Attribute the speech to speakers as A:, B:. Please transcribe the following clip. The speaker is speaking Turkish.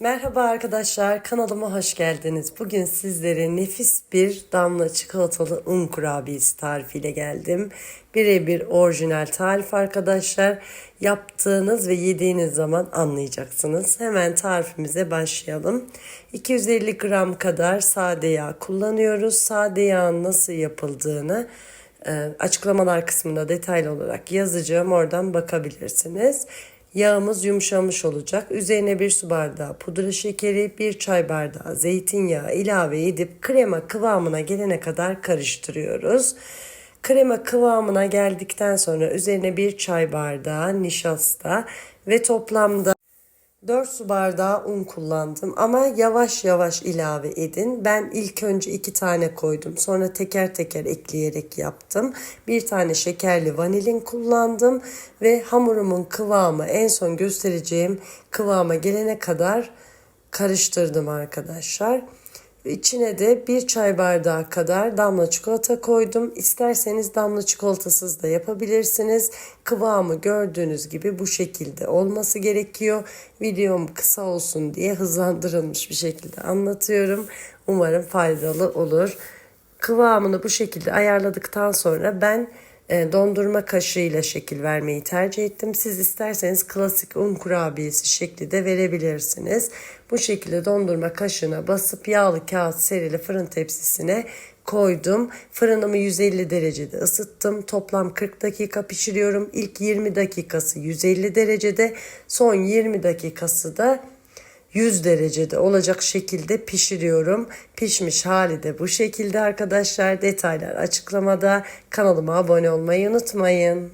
A: Merhaba arkadaşlar, kanalıma hoş geldiniz. Bugün sizlere nefis bir damla çikolatalı un kurabiyesi tarifiyle geldim. Birebir orijinal tarif arkadaşlar. Yaptığınız ve yediğiniz zaman anlayacaksınız. Hemen tarifimize başlayalım. 250 gram kadar sade yağ kullanıyoruz. Sade yağın nasıl yapıldığını e, açıklamalar kısmında detaylı olarak yazacağım. Oradan bakabilirsiniz. Yağımız yumuşamış olacak. Üzerine bir su bardağı pudra şekeri, bir çay bardağı zeytinyağı ilave edip krema kıvamına gelene kadar karıştırıyoruz. Krema kıvamına geldikten sonra üzerine bir çay bardağı nişasta ve toplamda 4 su bardağı un kullandım ama yavaş yavaş ilave edin. Ben ilk önce 2 tane koydum. Sonra teker teker ekleyerek yaptım. Bir tane şekerli vanilin kullandım ve hamurumun kıvamı en son göstereceğim kıvama gelene kadar karıştırdım arkadaşlar. İçine de bir çay bardağı kadar damla çikolata koydum. İsterseniz damla çikolatasız da yapabilirsiniz. Kıvamı gördüğünüz gibi bu şekilde olması gerekiyor. Videom kısa olsun diye hızlandırılmış bir şekilde anlatıyorum. Umarım faydalı olur. Kıvamını bu şekilde ayarladıktan sonra ben dondurma kaşığıyla şekil vermeyi tercih ettim. Siz isterseniz klasik un kurabiyesi şekli de verebilirsiniz. Bu şekilde dondurma kaşığına basıp yağlı kağıt serili fırın tepsisine koydum. Fırınımı 150 derecede ısıttım. Toplam 40 dakika pişiriyorum. İlk 20 dakikası 150 derecede, son 20 dakikası da 100 derecede olacak şekilde pişiriyorum. Pişmiş hali de bu şekilde arkadaşlar. Detaylar açıklamada. Kanalıma abone olmayı unutmayın.